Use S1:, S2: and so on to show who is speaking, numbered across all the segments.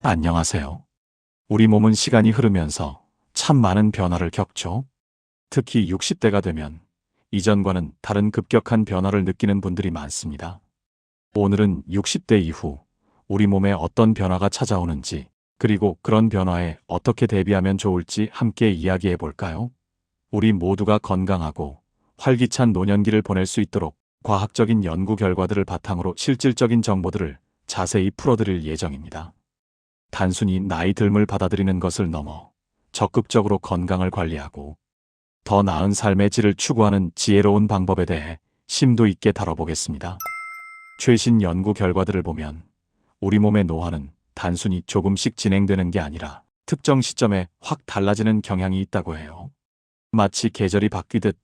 S1: 안녕하세요. 우리 몸은 시간이 흐르면서 참 많은 변화를 겪죠. 특히 60대가 되면 이전과는 다른 급격한 변화를 느끼는 분들이 많습니다. 오늘은 60대 이후 우리 몸에 어떤 변화가 찾아오는지 그리고 그런 변화에 어떻게 대비하면 좋을지 함께 이야기해 볼까요? 우리 모두가 건강하고 활기찬 노년기를 보낼 수 있도록 과학적인 연구 결과들을 바탕으로 실질적인 정보들을 자세히 풀어드릴 예정입니다. 단순히 나이 듦을 받아들이는 것을 넘어 적극적으로 건강을 관리하고 더 나은 삶의 질을 추구하는 지혜로운 방법에 대해 심도 있게 다뤄보겠습니다. 최신 연구 결과들을 보면 우리 몸의 노화는 단순히 조금씩 진행되는 게 아니라 특정 시점에 확 달라지는 경향이 있다고 해요. 마치 계절이 바뀌듯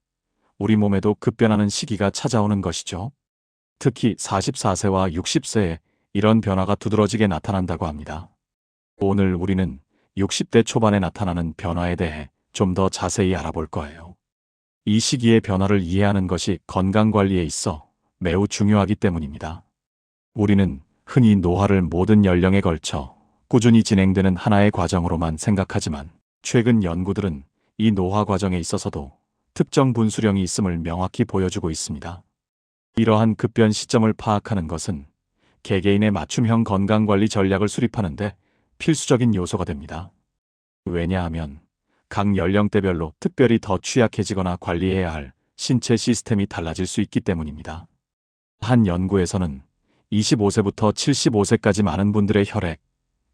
S1: 우리 몸에도 급변하는 시기가 찾아오는 것이죠. 특히 44세와 60세에 이런 변화가 두드러지게 나타난다고 합니다. 오늘 우리는 60대 초반에 나타나는 변화에 대해 좀 더 자세히 알아볼 거예요. 이 시기의 변화를 이해하는 것이 건강 관리에 있어 매우 중요하기 때문입니다. 우리는 흔히 노화를 모든 연령에 걸쳐 꾸준히 진행되는 하나의 과정으로만 생각하지만 최근 연구들은 이 노화 과정에 있어서도 특정 분수령이 있음을 명확히 보여주고 있습니다. 이러한 급변 시점을 파악하는 것은 개개인의 맞춤형 건강관리 전략을 수립하는데 필수적인 요소가 됩니다. 왜냐하면 각 연령대별로 특별히 더 취약해지거나 관리해야 할 신체 시스템이 달라질 수 있기 때문입니다. 한 연구에서는 25세부터 75세까지 많은 분들의 혈액,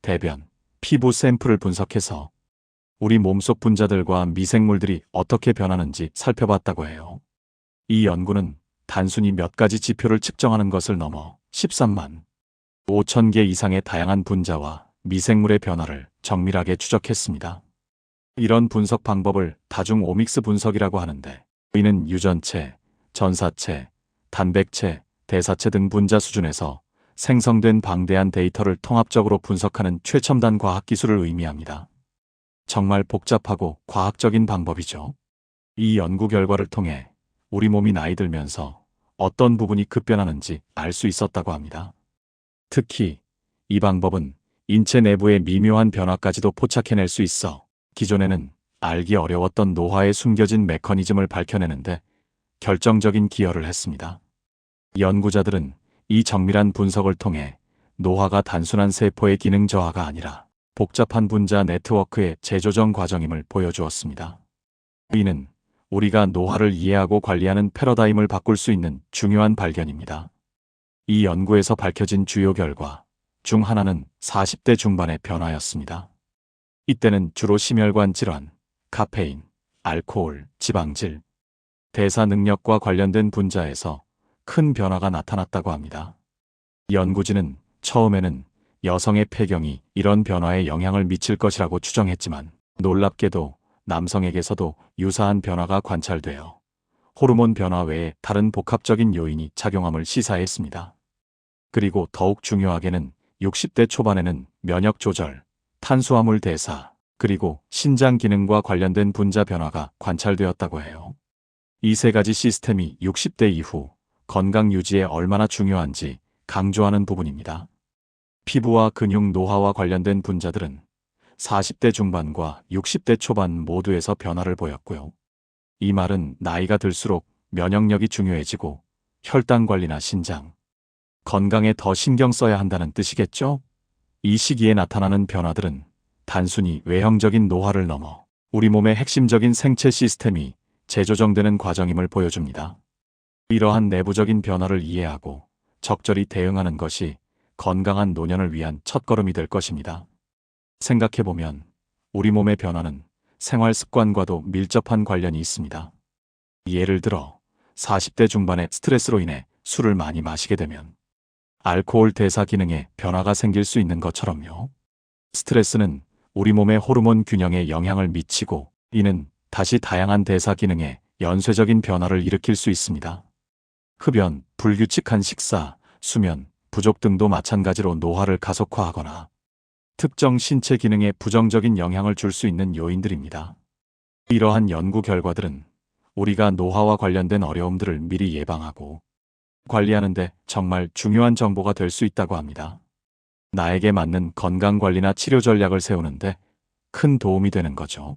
S1: 대변, 피부 샘플을 분석해서 우리 몸속 분자들과 미생물들이 어떻게 변하는지 살펴봤다고 해요. 이 연구는 단순히 몇 가지 지표를 측정하는 것을 넘어 13만 5천 개 이상의 다양한 분자와 미생물의 변화를 정밀하게 추적했습니다. 이런 분석 방법을 다중 오믹스 분석이라고 하는데 이는 유전체, 전사체, 단백체, 대사체 등 분자 수준에서 생성된 방대한 데이터를 통합적으로 분석하는 최첨단 과학 기술을 의미합니다. 정말 복잡하고 과학적인 방법이죠. 이 연구 결과를 통해 우리 몸이 나이 들면서 어떤 부분이 급변하는지 알 수 있었다고 합니다. 특히 이 방법은 인체 내부의 미묘한 변화까지도 포착해낼 수 있어 기존에는 알기 어려웠던 노화에 숨겨진 메커니즘을 밝혀내는데 결정적인 기여를 했습니다. 연구자들은 이 정밀한 분석을 통해 노화가 단순한 세포의 기능 저하가 아니라 복잡한 분자 네트워크의 재조정 과정임을 보여주었습니다. 이는 우리가 노화를 이해하고 관리하는 패러다임을 바꿀 수 있는 중요한 발견입니다. 이 연구에서 밝혀진 주요 결과 중 하나는 40대 중반의 변화였습니다. 이때는 주로 심혈관 질환, 카페인, 알코올, 지방질, 대사 능력과 관련된 분자에서 큰 변화가 나타났다고 합니다. 연구진은 처음에는 여성의 폐경이 이런 변화에 영향을 미칠 것이라고 추정했지만 놀랍게도 남성에게서도 유사한 변화가 관찰되어 호르몬 변화 외에 다른 복합적인 요인이 작용함을 시사했습니다. 그리고 더욱 중요하게는 60대 초반에는 면역 조절, 탄수화물 대사, 그리고 신장 기능과 관련된 분자 변화가 관찰되었다고 해요. 이 세 가지 시스템이 60대 이후 건강 유지에 얼마나 중요한지 강조하는 부분입니다. 피부와 근육 노화와 관련된 분자들은 40대 중반과 60대 초반 모두에서 변화를 보였고요. 이 말은 나이가 들수록 면역력이 중요해지고 혈당 관리나 신장, 건강에 더 신경 써야 한다는 뜻이겠죠? 이 시기에 나타나는 변화들은 단순히 외형적인 노화를 넘어 우리 몸의 핵심적인 생체 시스템이 재조정되는 과정임을 보여줍니다. 이러한 내부적인 변화를 이해하고 적절히 대응하는 것이 건강한 노년을 위한 첫걸음이 될 것입니다. 생각해보면 우리 몸의 변화는 생활 습관과도 밀접한 관련이 있습니다. 예를 들어 40대 중반의 스트레스로 인해 술을 많이 마시게 되면 알코올 대사 기능에 변화가 생길 수 있는 것처럼요. 스트레스는 우리 몸의 호르몬 균형에 영향을 미치고 이는 다시 다양한 대사 기능에 연쇄적인 변화를 일으킬 수 있습니다. 흡연, 불규칙한 식사, 수면, 부족 등도 마찬가지로 노화를 가속화하거나 특정 신체 기능에 부정적인 영향을 줄 수 있는 요인들입니다. 이러한 연구 결과들은 우리가 노화와 관련된 어려움들을 미리 예방하고 관리하는데 정말 중요한 정보가 될 수 있다고 합니다. 나에게 맞는 건강관리나 치료 전략을 세우는데 큰 도움이 되는 거죠.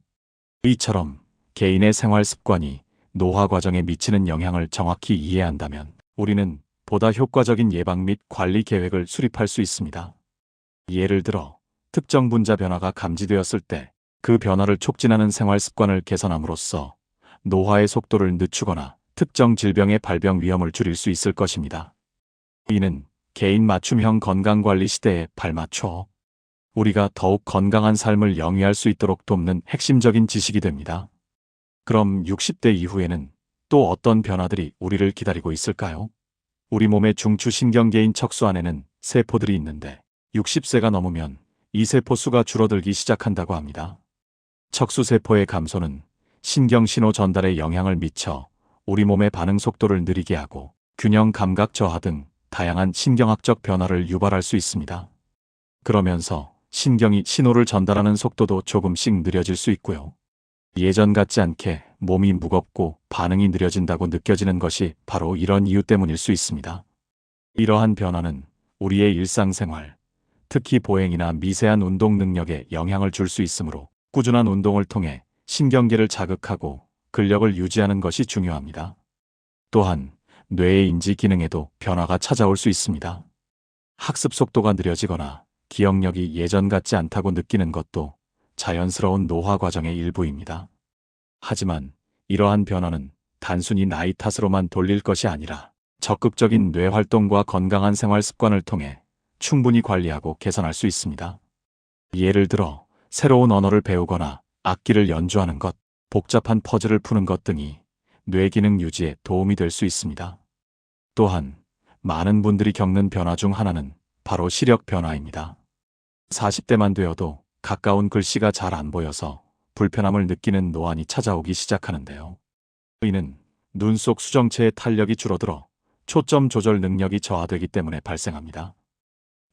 S1: 이처럼 개인의 생활 습관이 노화 과정에 미치는 영향을 정확히 이해한다면 우리는 보다 효과적인 예방 및 관리 계획을 수립할 수 있습니다. 예를 들어 특정 분자 변화가 감지되었을 때 그 변화를 촉진하는 생활 습관을 개선함으로써 노화의 속도를 늦추거나 특정 질병의 발병 위험을 줄일 수 있을 것입니다. 이는 개인 맞춤형 건강관리 시대에 발맞춰 우리가 더욱 건강한 삶을 영위할 수 있도록 돕는 핵심적인 지식이 됩니다. 그럼 60대 이후에는 또 어떤 변화들이 우리를 기다리고 있을까요? 우리 몸의 중추신경계인 척수 안에는 세포들이 있는데 60세가 넘으면 이 세포 수가 줄어들기 시작한다고 합니다. 척수세포의 감소는 신경신호 전달에 영향을 미쳐 우리 몸의 반응 속도를 느리게 하고 균형 감각 저하 등 다양한 신경학적 변화를 유발할 수 있습니다. 그러면서 신경이 신호를 전달하는 속도도 조금씩 느려질 수 있고요. 예전 같지 않게 몸이 무겁고 반응이 느려진다고 느껴지는 것이 바로 이런 이유 때문일 수 있습니다. 이러한 변화는 우리의 일상생활, 특히 보행이나 미세한 운동 능력에 영향을 줄 수 있으므로 꾸준한 운동을 통해 신경계를 자극하고 근력을 유지하는 것이 중요합니다. 또한 뇌의 인지 기능에도 변화가 찾아올 수 있습니다. 학습 속도가 느려지거나 기억력이 예전 같지 않다고 느끼는 것도 자연스러운 노화 과정의 일부입니다. 하지만 이러한 변화는 단순히 나이 탓으로만 돌릴 것이 아니라 적극적인 뇌 활동과 건강한 생활 습관을 통해 충분히 관리하고 개선할 수 있습니다. 예를 들어 새로운 언어를 배우거나 악기를 연주하는 것, 복잡한 퍼즐을 푸는 것 등이 뇌 기능 유지에 도움이 될 수 있습니다. 또한 많은 분들이 겪는 변화 중 하나는 바로 시력 변화입니다. 40대만 되어도 가까운 글씨가 잘 안 보여서 불편함을 느끼는 노안이 찾아오기 시작하는데요. 이는 눈 속 수정체의 탄력이 줄어들어 초점 조절 능력이 저하되기 때문에 발생합니다.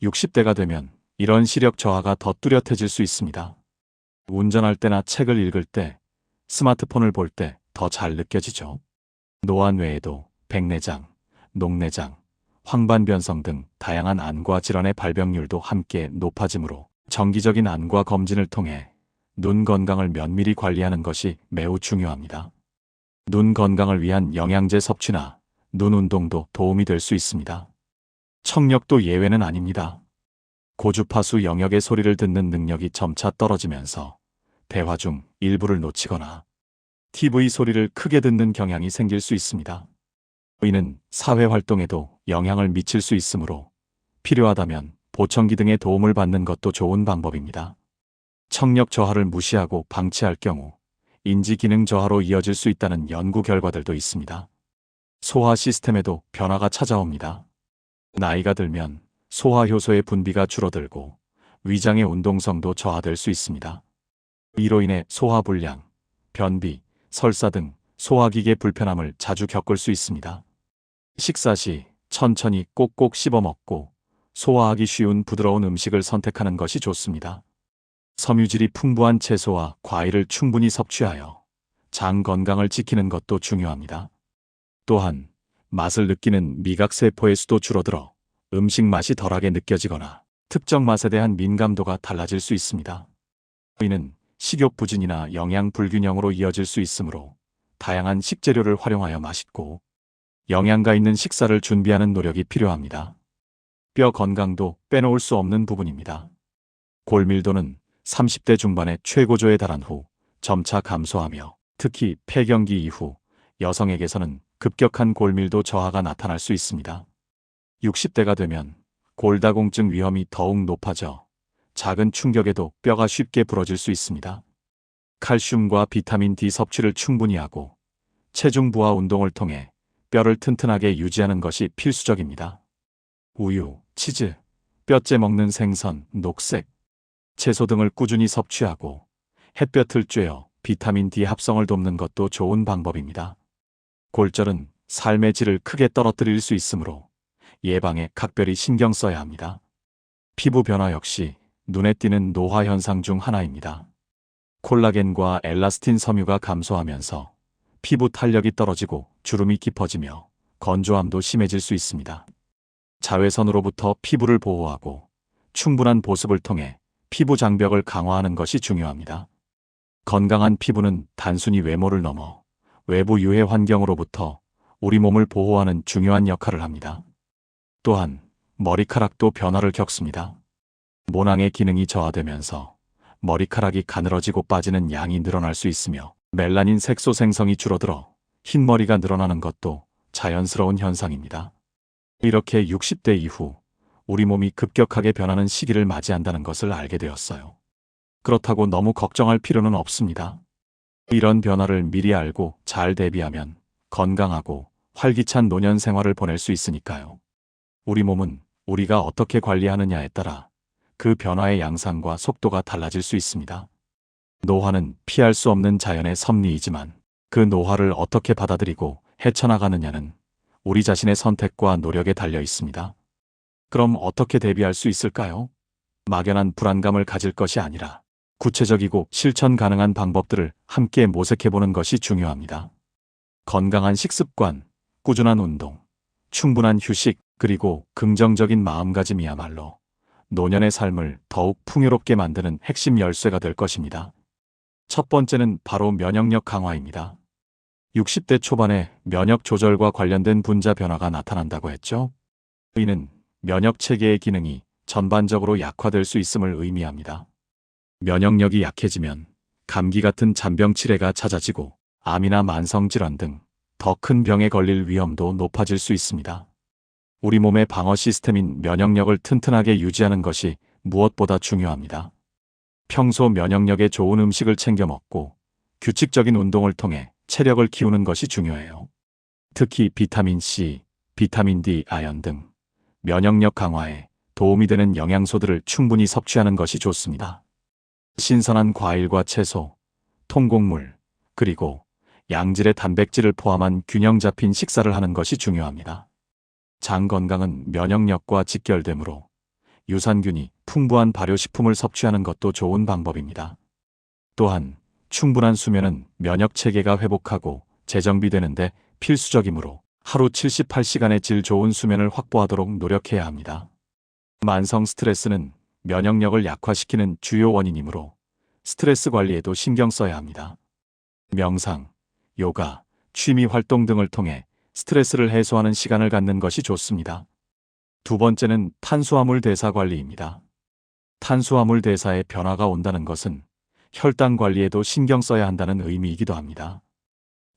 S1: 60대가 되면 이런 시력 저하가 더 뚜렷해질 수 있습니다. 운전할 때나 책을 읽을 때, 스마트폰을 볼 때 더 잘 느껴지죠. 노안 외에도 백내장, 녹내장, 황반변성 등 다양한 안과 질환의 발병률도 함께 높아지므로 정기적인 안과 검진을 통해 눈 건강을 면밀히 관리하는 것이 매우 중요합니다. 눈 건강을 위한 영양제 섭취나 눈 운동도 도움이 될 수 있습니다. 청력도 예외는 아닙니다. 고주파수 영역의 소리를 듣는 능력이 점차 떨어지면서 대화 중 일부를 놓치거나 TV 소리를 크게 듣는 경향이 생길 수 있습니다. 이는 사회 활동에도 영향을 미칠 수 있으므로 필요하다면 보청기 등의 도움을 받는 것도 좋은 방법입니다. 청력 저하를 무시하고 방치할 경우 인지 기능 저하로 이어질 수 있다는 연구 결과들도 있습니다. 소화 시스템에도 변화가 찾아옵니다. 나이가 들면 소화 효소의 분비가 줄어들고 위장의 운동성도 저하될 수 있습니다. 이로 인해 소화불량, 변비, 설사 등 소화기계 불편함을 자주 겪을 수 있습니다. 식사 시 천천히 꼭꼭 씹어 먹고 소화하기 쉬운 부드러운 음식을 선택하는 것이 좋습니다. 섬유질이 풍부한 채소와 과일을 충분히 섭취하여 장 건강을 지키는 것도 중요합니다. 또한 맛을 느끼는 미각세포의 수도 줄어들어 음식 맛이 덜하게 느껴지거나 특정 맛에 대한 민감도가 달라질 수 있습니다. 이는 식욕 부진이나 영양 불균형으로 이어질 수 있으므로 다양한 식재료를 활용하여 맛있고 영양가 있는 식사를 준비하는 노력이 필요합니다. 뼈 건강도 빼놓을 수 없는 부분입니다. 골밀도는 30대 중반의 최고조에 달한 후 점차 감소하며 특히 폐경기 이후 여성에게서는 급격한 골밀도 저하가 나타날 수 있습니다. 60대가 되면 골다공증 위험이 더욱 높아져 작은 충격에도 뼈가 쉽게 부러질 수 있습니다. 칼슘과 비타민 D 섭취를 충분히 하고 체중 부하 운동을 통해 뼈를 튼튼하게 유지하는 것이 필수적입니다. 우유, 치즈, 뼈째 먹는 생선, 녹색, 채소 등을 꾸준히 섭취하고 햇볕을 쬐어 비타민 D 합성을 돕는 것도 좋은 방법입니다. 골절은 삶의 질을 크게 떨어뜨릴 수 있으므로 예방에 각별히 신경 써야 합니다. 피부 변화 역시 눈에 띄는 노화 현상 중 하나입니다. 콜라겐과 엘라스틴 섬유가 감소하면서 피부 탄력이 떨어지고 주름이 깊어지며 건조함도 심해질 수 있습니다. 자외선으로부터 피부를 보호하고 충분한 보습을 통해 피부 장벽을 강화하는 것이 중요합니다. 건강한 피부는 단순히 외모를 넘어 외부 유해 환경으로부터 우리 몸을 보호하는 중요한 역할을 합니다. 또한 머리카락도 변화를 겪습니다. 모낭의 기능이 저하되면서 머리카락이 가늘어지고 빠지는 양이 늘어날 수 있으며 멜라닌 색소 생성이 줄어들어 흰머리가 늘어나는 것도 자연스러운 현상입니다. 이렇게 60대 이후 우리 몸이 급격하게 변하는 시기를 맞이한다는 것을 알게 되었어요. 그렇다고 너무 걱정할 필요는 없습니다. 이런 변화를 미리 알고 잘 대비하면 건강하고 활기찬 노년 생활을 보낼 수 있으니까요. 우리 몸은 우리가 어떻게 관리하느냐에 따라 그 변화의 양상과 속도가 달라질 수 있습니다. 노화는 피할 수 없는 자연의 섭리이지만 그 노화를 어떻게 받아들이고 헤쳐나가느냐는 우리 자신의 선택과 노력에 달려 있습니다. 그럼 어떻게 대비할 수 있을까요? 막연한 불안감을 가질 것이 아니라 구체적이고 실천 가능한 방법들을 함께 모색해보는 것이 중요합니다. 건강한 식습관, 꾸준한 운동, 충분한 휴식, 그리고 긍정적인 마음가짐이야말로 노년의 삶을 더욱 풍요롭게 만드는 핵심 열쇠가 될 것입니다. 첫 번째는 바로 면역력 강화입니다. 60대 초반에 면역 조절과 관련된 분자 변화가 나타난다고 했죠. 이는 면역 체계의 기능이 전반적으로 약화될 수 있음을 의미합니다. 면역력이 약해지면 감기 같은 잔병 치레가 찾아지고 암이나 만성 질환 등 더 큰 병에 걸릴 위험도 높아질 수 있습니다. 우리 몸의 방어 시스템인 면역력을 튼튼하게 유지하는 것이 무엇보다 중요합니다. 평소 면역력에 좋은 음식을 챙겨 먹고 규칙적인 운동을 통해 체력을 키우는 것이 중요해요. 특히 비타민 C, 비타민 D, 아연 등 면역력 강화에 도움이 되는 영양소들을 충분히 섭취하는 것이 좋습니다. 신선한 과일과 채소, 통곡물, 그리고 양질의 단백질을 포함한 균형 잡힌 식사를 하는 것이 중요합니다. 장 건강은 면역력과 직결되므로 유산균이 풍부한 발효식품을 섭취하는 것도 좋은 방법입니다. 또한 충분한 수면은 면역 체계가 회복하고 재정비되는데 필수적이므로 하루 78시간의 질 좋은 수면을 확보하도록 노력해야 합니다. 만성 스트레스는 면역력을 약화시키는 주요 원인이므로 스트레스 관리에도 신경 써야 합니다. 명상, 요가, 취미 활동 등을 통해 스트레스를 해소하는 시간을 갖는 것이 좋습니다. 두 번째는 탄수화물 대사 관리입니다. 탄수화물 대사에 변화가 온다는 것은 혈당 관리에도 신경 써야 한다는 의미이기도 합니다.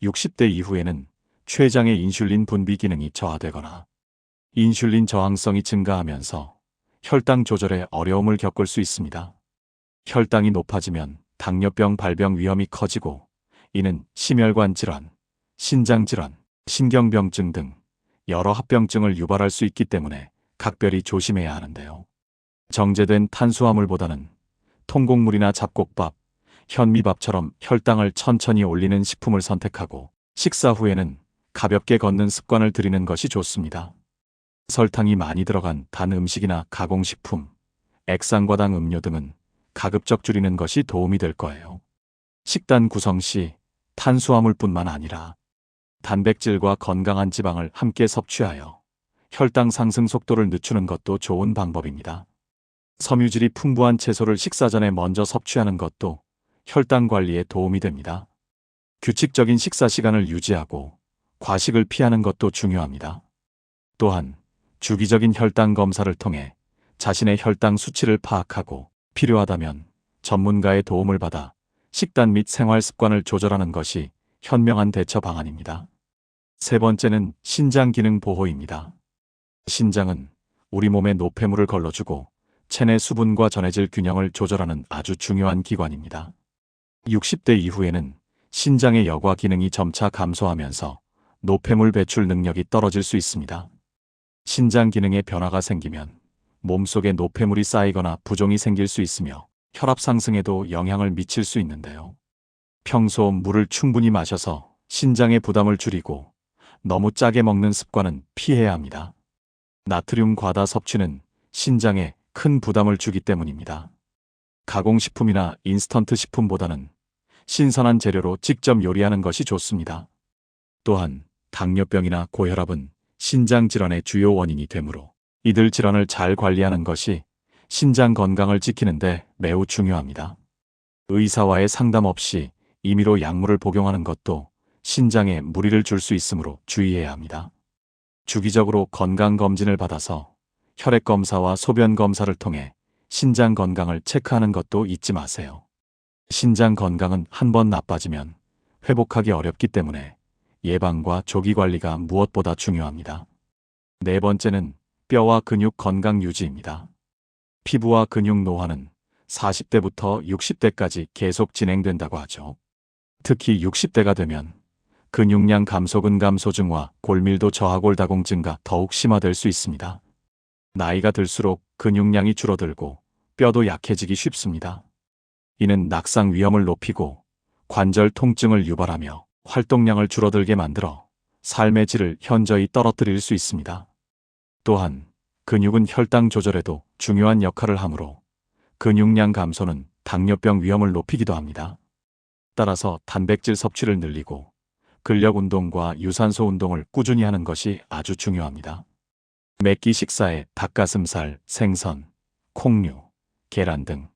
S1: 60대 이후에는 췌장의 인슐린 분비 기능이 저하되거나 인슐린 저항성이 증가하면서 혈당 조절에 어려움을 겪을 수 있습니다. 혈당이 높아지면 당뇨병 발병 위험이 커지고 이는 심혈관 질환, 신장 질환, 신경병증 등 여러 합병증을 유발할 수 있기 때문에 각별히 조심해야 하는데요. 정제된 탄수화물보다는 통곡물이나 잡곡밥, 현미밥처럼 혈당을 천천히 올리는 식품을 선택하고 식사 후에는 가볍게 걷는 습관을 들이는 것이 좋습니다. 설탕이 많이 들어간 단 음식이나 가공식품, 액상과당 음료 등은 가급적 줄이는 것이 도움이 될 거예요. 식단 구성 시 탄수화물뿐만 아니라 단백질과 건강한 지방을 함께 섭취하여 혈당 상승 속도를 늦추는 것도 좋은 방법입니다. 섬유질이 풍부한 채소를 식사 전에 먼저 섭취하는 것도 혈당 관리에 도움이 됩니다. 규칙적인 식사 시간을 유지하고 과식을 피하는 것도 중요합니다. 또한 주기적인 혈당 검사를 통해 자신의 혈당 수치를 파악하고 필요하다면 전문가의 도움을 받아 식단 및 생활 습관을 조절하는 것이 현명한 대처 방안입니다. 세 번째는 신장 기능 보호입니다. 신장은 우리 몸의 노폐물을 걸러주고 체내 수분과 전해질 균형을 조절하는 아주 중요한 기관입니다. 60대 이후에는 신장의 여과 기능이 점차 감소하면서 노폐물 배출 능력이 떨어질 수 있습니다. 신장 기능에 변화가 생기면 몸속에 노폐물이 쌓이거나 부종이 생길 수 있으며 혈압 상승에도 영향을 미칠 수 있는데요. 평소 물을 충분히 마셔서 신장의 부담을 줄이고 너무 짜게 먹는 습관은 피해야 합니다. 나트륨 과다 섭취는 신장에 큰 부담을 주기 때문입니다. 가공식품이나 인스턴트 식품보다는 신선한 재료로 직접 요리하는 것이 좋습니다. 또한 당뇨병이나 고혈압은 신장 질환의 주요 원인이 되므로 이들 질환을 잘 관리하는 것이 신장 건강을 지키는데 매우 중요합니다. 의사와의 상담 없이 임의로 약물을 복용하는 것도 신장에 무리를 줄 수 있으므로 주의해야 합니다. 주기적으로 건강검진을 받아서 혈액검사와 소변검사를 통해 신장 건강을 체크하는 것도 잊지 마세요. 신장 건강은 한 번 나빠지면 회복하기 어렵기 때문에 예방과 조기 관리가 무엇보다 중요합니다. 네 번째는 뼈와 근육 건강 유지입니다. 피부와 근육 노화는 40대부터 60대까지 계속 진행된다고 하죠. 특히 60대가 되면 근육량 감소근 감소증과 골밀도 저하골 다공 증가 더욱 심화될 수 있습니다. 나이가 들수록 근육량이 줄어들고 뼈도 약해지기 쉽습니다. 이는 낙상 위험을 높이고 관절 통증을 유발하며 활동량을 줄어들게 만들어 삶의 질을 현저히 떨어뜨릴 수 있습니다. 또한 근육은 혈당 조절에도 중요한 역할을 하므로 근육량 감소는 당뇨병 위험을 높이기도 합니다. 따라서 단백질 섭취를 늘리고 근력 운동과 유산소 운동을 꾸준히 하는 것이 아주 중요합니다. 매끼 식사에 닭가슴살, 생선, 콩류, 계란 등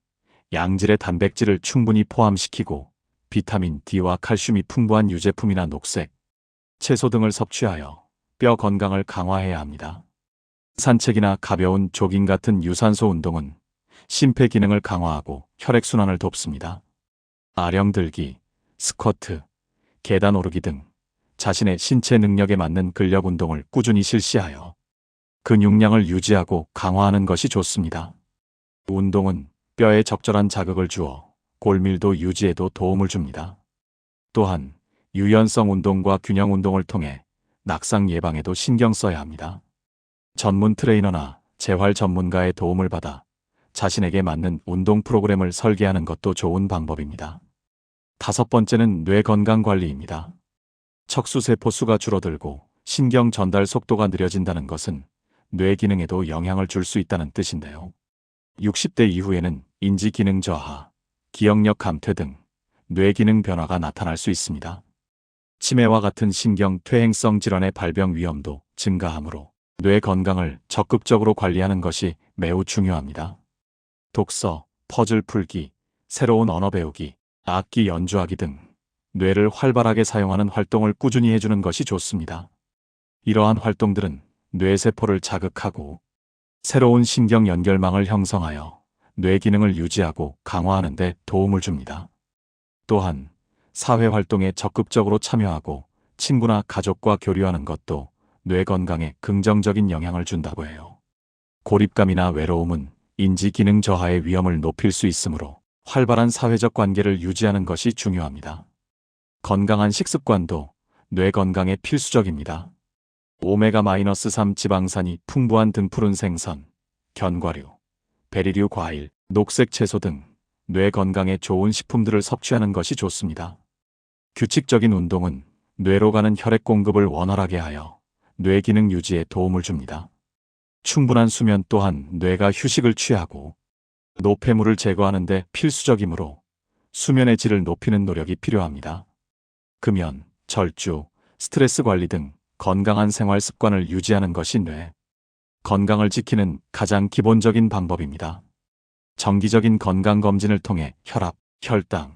S1: 양질의 단백질을 충분히 포함시키고 비타민 D와 칼슘이 풍부한 유제품이나 녹색, 채소 등을 섭취하여 뼈 건강을 강화해야 합니다. 산책이나 가벼운 조깅 같은 유산소 운동은 심폐 기능을 강화하고 혈액순환을 돕습니다. 아령 들기, 스쿼트, 계단 오르기 등 자신의 신체 능력에 맞는 근력 운동을 꾸준히 실시하여 근육량을 유지하고 강화하는 것이 좋습니다. 운동은 뼈에 적절한 자극을 주어 골밀도 유지에도 도움을 줍니다. 또한 유연성 운동과 균형 운동을 통해 낙상 예방에도 신경 써야 합니다. 전문 트레이너나 재활 전문가의 도움을 받아 자신에게 맞는 운동 프로그램을 설계하는 것도 좋은 방법입니다. 다섯 번째는 뇌 건강 관리입니다. 척수세포 수가 줄어들고 신경 전달 속도가 느려진다는 것은 뇌 기능에도 영향을 줄 수 있다는 뜻인데요. 60대 이후에는 인지 기능 저하, 기억력 감퇴 등 뇌 기능 변화가 나타날 수 있습니다. 치매와 같은 신경 퇴행성 질환의 발병 위험도 증가하므로 뇌 건강을 적극적으로 관리하는 것이 매우 중요합니다. 독서, 퍼즐 풀기, 새로운 언어 배우기, 악기 연주하기 등 뇌를 활발하게 사용하는 활동을 꾸준히 해주는 것이 좋습니다. 이러한 활동들은 뇌세포를 자극하고 새로운 신경 연결망을 형성하여 뇌 기능을 유지하고 강화하는 데 도움을 줍니다. 또한 사회 활동에 적극적으로 참여하고 친구나 가족과 교류하는 것도 뇌 건강에 긍정적인 영향을 준다고 해요. 고립감이나 외로움은 인지 기능 저하의 위험을 높일 수 있으므로 활발한 사회적 관계를 유지하는 것이 중요합니다. 건강한 식습관도 뇌 건강에 필수적입니다. 오메가-3 지방산이 풍부한 등푸른 생선, 견과류, 베리류 과일, 녹색 채소 등 뇌 건강에 좋은 식품들을 섭취하는 것이 좋습니다. 규칙적인 운동은 뇌로 가는 혈액 공급을 원활하게 하여 뇌 기능 유지에 도움을 줍니다. 충분한 수면 또한 뇌가 휴식을 취하고 노폐물을 제거하는 데 필수적이므로 수면의 질을 높이는 노력이 필요합니다. 금연, 절주, 스트레스 관리 등 건강한 생활 습관을 유지하는 것이 뇌 건강을 지키는 가장 기본적인 방법입니다. 정기적인 건강검진을 통해 혈압, 혈당,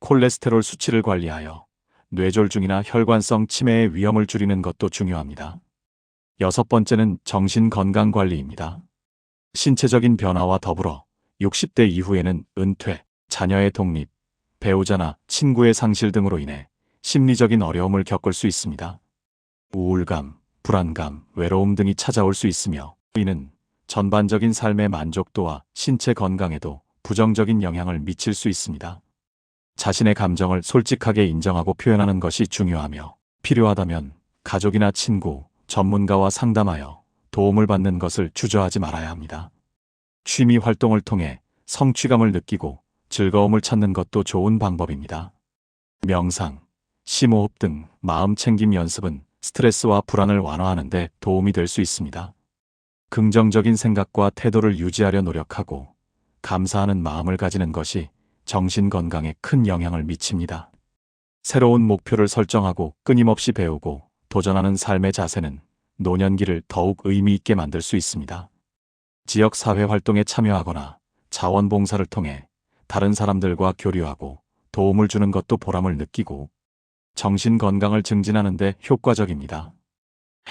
S1: 콜레스테롤 수치를 관리하여 뇌졸중이나 혈관성 치매의 위험을 줄이는 것도 중요합니다. 여섯 번째는 정신 건강 관리입니다. 신체적인 변화와 더불어 60대 이후에는 은퇴, 자녀의 독립, 배우자나 친구의 상실 등으로 인해 심리적인 어려움을 겪을 수 있습니다. 우울감, 불안감, 외로움 등이 찾아올 수 있으며 이는 전반적인 삶의 만족도와 신체 건강에도 부정적인 영향을 미칠 수 있습니다. 자신의 감정을 솔직하게 인정하고 표현하는 것이 중요하며 필요하다면 가족이나 친구, 전문가와 상담하여 도움을 받는 것을 주저하지 말아야 합니다. 취미 활동을 통해 성취감을 느끼고 즐거움을 찾는 것도 좋은 방법입니다. 명상, 심호흡 등 마음 챙김 연습은 스트레스와 불안을 완화하는 데 도움이 될 수 있습니다. 긍정적인 생각과 태도를 유지하려 노력하고 감사하는 마음을 가지는 것이 정신 건강에 큰 영향을 미칩니다. 새로운 목표를 설정하고 끊임없이 배우고 도전하는 삶의 자세는 노년기를 더욱 의미 있게 만들 수 있습니다. 지역 사회 활동에 참여하거나 자원봉사를 통해 다른 사람들과 교류하고 도움을 주는 것도 보람을 느끼고 정신 건강을 증진하는데 효과적입니다.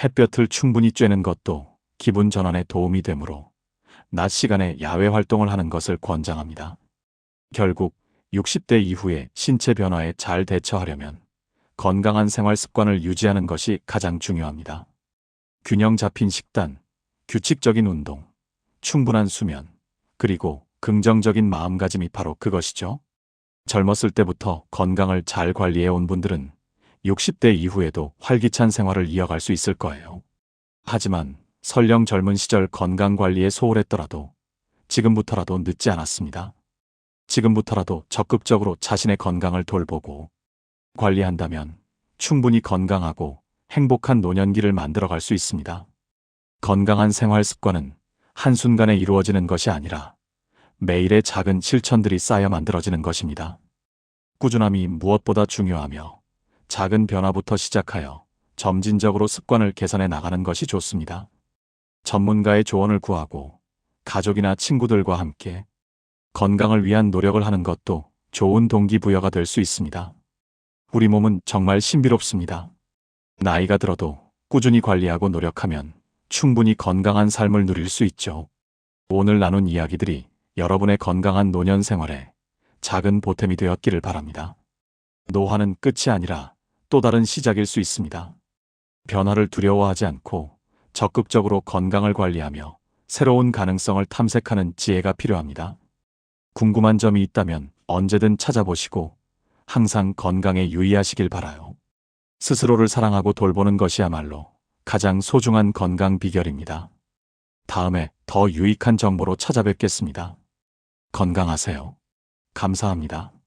S1: 햇볕을 충분히 쬐는 것도 기분 전환에 도움이 되므로 낮 시간에 야외 활동을 하는 것을 권장합니다. 결국 60대 이후에 신체 변화에 잘 대처하려면 건강한 생활 습관을 유지하는 것이 가장 중요합니다. 균형 잡힌 식단, 규칙적인 운동, 충분한 수면, 그리고 긍정적인 마음가짐이 바로 그것이죠. 젊었을 때부터 건강을 잘 관리해 온 분들은 60대 이후에도 활기찬 생활을 이어갈 수 있을 거예요. 하지만 설령 젊은 시절 건강 관리에 소홀했더라도 지금부터라도 늦지 않았습니다. 지금부터라도 적극적으로 자신의 건강을 돌보고 관리한다면 충분히 건강하고 행복한 노년기를 만들어갈 수 있습니다. 건강한 생활 습관은 한순간에 이루어지는 것이 아니라 매일의 작은 실천들이 쌓여 만들어지는 것입니다. 꾸준함이 무엇보다 중요하며 작은 변화부터 시작하여 점진적으로 습관을 개선해 나가는 것이 좋습니다. 전문가의 조언을 구하고 가족이나 친구들과 함께 건강을 위한 노력을 하는 것도 좋은 동기부여가 될 수 있습니다. 우리 몸은 정말 신비롭습니다. 나이가 들어도 꾸준히 관리하고 노력하면 충분히 건강한 삶을 누릴 수 있죠. 오늘 나눈 이야기들이 여러분의 건강한 노년 생활에 작은 보탬이 되었기를 바랍니다. 노화는 끝이 아니라 또 다른 시작일 수 있습니다. 변화를 두려워하지 않고 적극적으로 건강을 관리하며 새로운 가능성을 탐색하는 지혜가 필요합니다. 궁금한 점이 있다면 언제든 찾아보시고 항상 건강에 유의하시길 바라요. 스스로를 사랑하고 돌보는 것이야말로 가장 소중한 건강 비결입니다. 다음에 더 유익한 정보로 찾아뵙겠습니다. 건강하세요. 감사합니다.